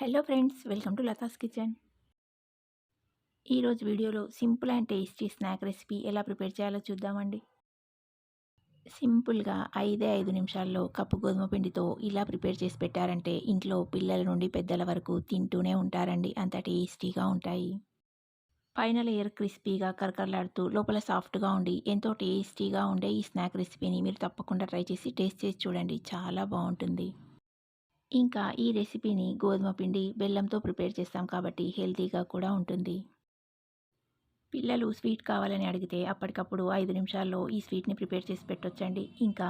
Hello friends welcome to Latha's kitchen ఈరోజు వీడియోలో simple and tasty snack recipe ఎలా prepare చేయాలో చూద్దామండి. సింపుల్గా ఐదే ఐదు నిమిషాల్లో కప్పు గోధుమ పిండితో ఇలా ప్రిపేర్ చేసి పెట్టారంటే ఇంట్లో పిల్లల నుండి పెద్దల వరకు తింటూనే ఉంటారండి అంత టేస్టీగా ఉంటాయి. పైన లేయర్ క్రిస్పీగా కరకరలాడుతూ లోపల సాఫ్ట్గా ఉండి ఎంతో టేస్టీగా ఉండే ఈ స్నాక్ రెసిపీని మీరు తప్పకుండా ట్రై చేసి టేస్ట్ చేసి చూడండి చాలా బాగుంటుంది. ఇంకా ఈ రెసిపీని గోధుమ పిండి బెల్లంతో ప్రిపేర్ చేస్తాం కాబట్టి హెల్తీగా కూడా ఉంటుంది. పిల్లలు స్వీట్ కావాలని అడిగితే అప్పటికప్పుడు ఐదు నిమిషాల్లో ఈ స్వీట్ని ప్రిపేర్ చేసి పెట్టొచ్చండి. ఇంకా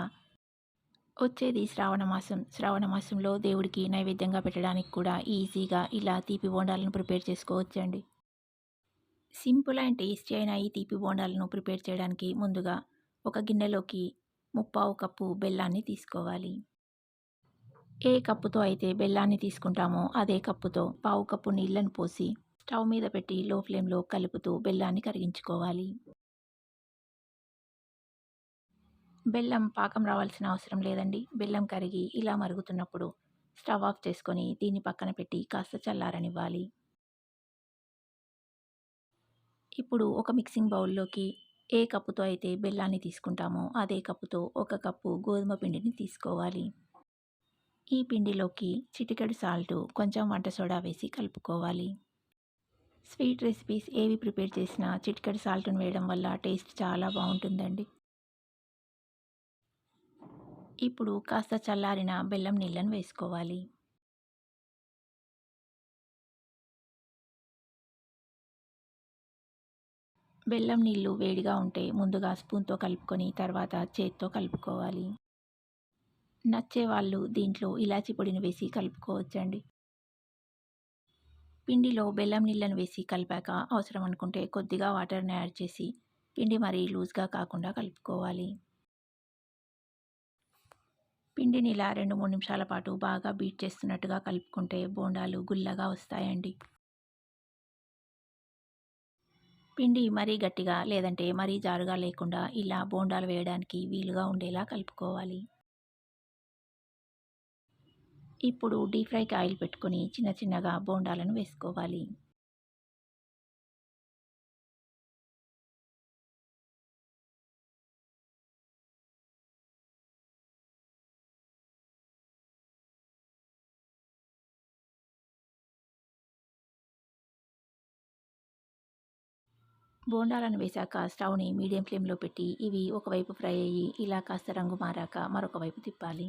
వచ్చేది శ్రావణ మాసం. శ్రావణ మాసంలో దేవుడికి నైవేద్యంగా పెట్టడానికి కూడా ఈజీగా ఇలా తీపి బోండాలను ప్రిపేర్ చేసుకోవచ్చండి. సింపుల్ అండ్ టేస్టీ అయిన ఈ తీపి బోండాలను ప్రిపేర్ చేయడానికి ముందుగా ఒక గిన్నెలోకి ముప్పావు కప్పు బెల్లాన్ని తీసుకోవాలి. ఏ కప్పుతో అయితే బెల్లాన్ని తీసుకుంటామో అదే కప్పుతో పావు కప్పు నీళ్ళను పోసి స్టవ్ మీద పెట్టి లో ఫ్లేమ్లో కలుపుతూ బెల్లాన్ని కరిగించుకోవాలి. బెల్లం పాకం రావాల్సిన అవసరం లేదండి. బెల్లం కరిగి ఇలా మరుగుతున్నప్పుడు స్టవ్ ఆఫ్ చేసుకొని దీన్ని పక్కన పెట్టి కాస్త చల్లారనివ్వాలి. ఇప్పుడు ఒక మిక్సింగ్ బౌల్లోకి ఏ కప్పుతో అయితే బెల్లాన్ని తీసుకుంటామో అదే కప్పుతో ఒక కప్పు గోధుమ పిండిని తీసుకోవాలి. ఈ పిండిలోకి చిటికెడు సాల్టు కొంచెం వంట సోడా వేసి కలుపుకోవాలి. స్వీట్ రెసిపీస్ ఏవి ప్రిపేర్ చేసినా చిటికెడు సాల్ట్ను వేయడం వల్ల టేస్ట్ చాలా బాగుంటుందండి. ఇప్పుడు కాస్త చల్లారిన బెల్లం నీళ్ళను వేసుకోవాలి. బెల్లం నీళ్ళు వేడిగా ఉంటే ముందుగా స్పూన్తో కలుపుకొని తర్వాత చేత్తో కలుపుకోవాలి. నచ్చేవాళ్ళు దీంట్లో ఇలాచి పొడిని వేసి కలుపుకోవచ్చండి. పిండిలో బెల్లం నీళ్ళను వేసి కలిపాక అవసరం అనుకుంటే కొద్దిగా వాటర్ని యాడ్ చేసి పిండి మరీ లూజ్గా కాకుండా కలుపుకోవాలి. పిండిని ఇలా రెండు మూడు నిమిషాల పాటు బాగా బీట్ చేస్తున్నట్టుగా కలుపుకుంటే బోండాలు గుల్లగా వస్తాయండి. పిండి మరీ గట్టిగా లేదంటే మరీ జారుగా లేకుండా ఇలా బోండాలు వేయడానికి వీలుగా ఉండేలా కలుపుకోవాలి. ఇప్పుడు డీప్ ఫ్రైకి ఆయిల్ పెట్టుకొని చిన్న చిన్నగా బోండాలను వేసుకోవాలి. బోండాలను వేశాక స్టవ్ని మీడియం ఫ్లేమ్లో పెట్టి ఇవి ఒకవైపు ఫ్రై అయ్యి ఇలా కాస్త రంగు మారాక మరొక వైపు తిప్పాలి.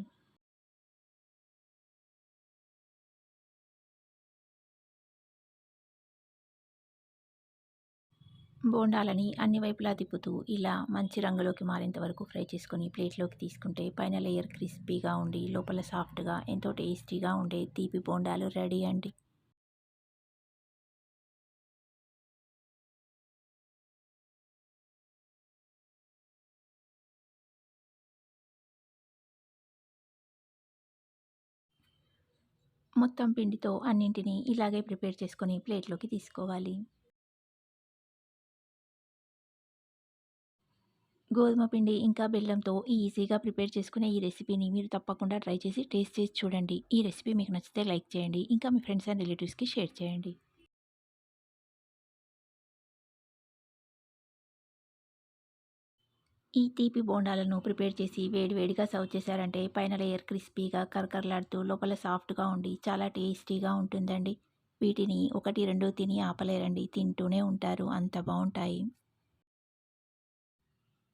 బోండాలని అన్ని వైపులా తిప్పుతూ ఇలా మంచి రంగులోకి మారేంత వరకు ఫ్రై చేసుకొని ప్లేట్లోకి తీసుకుంటే పైన లేయర్ క్రిస్పీగా ఉండి లోపల సాఫ్ట్గా ఎంతో టేస్టీగా ఉండే తీపి బోండాలు రెడీ అండి. మొత్తం పిండితో అన్నింటినీ ఇలాగే ప్రిపేర్ చేసుకొని ప్లేట్లోకి తీసుకోవాలి. గోధుమ పిండి ఇంకా బెల్లంతో ఈజీగా ప్రిపేర్ చేసుకునే ఈ రెసిపీని మీరు తప్పకుండా ట్రై చేసి టేస్ట్ చేసి చూడండి. ఈ రెసిపీ మీకు నచ్చితే లైక్ చేయండి. ఇంకా మీ ఫ్రెండ్స్ అండ్ రిలేటివ్స్కి షేర్ చేయండి. ఈ తీపి బోండాలను ప్రిపేర్ చేసి వేడివేడిగా సర్వ్ చేశారంటే పైన లేయర్ క్రిస్పీగా కరకరలాడుతూ లోపల సాఫ్ట్గా ఉండి చాలా టేస్టీగా ఉంటుందండి. వీటిని ఒకటి రెండు తిని ఆపలేరండి. తింటూనే ఉంటారు. అంత బాగుంటాయి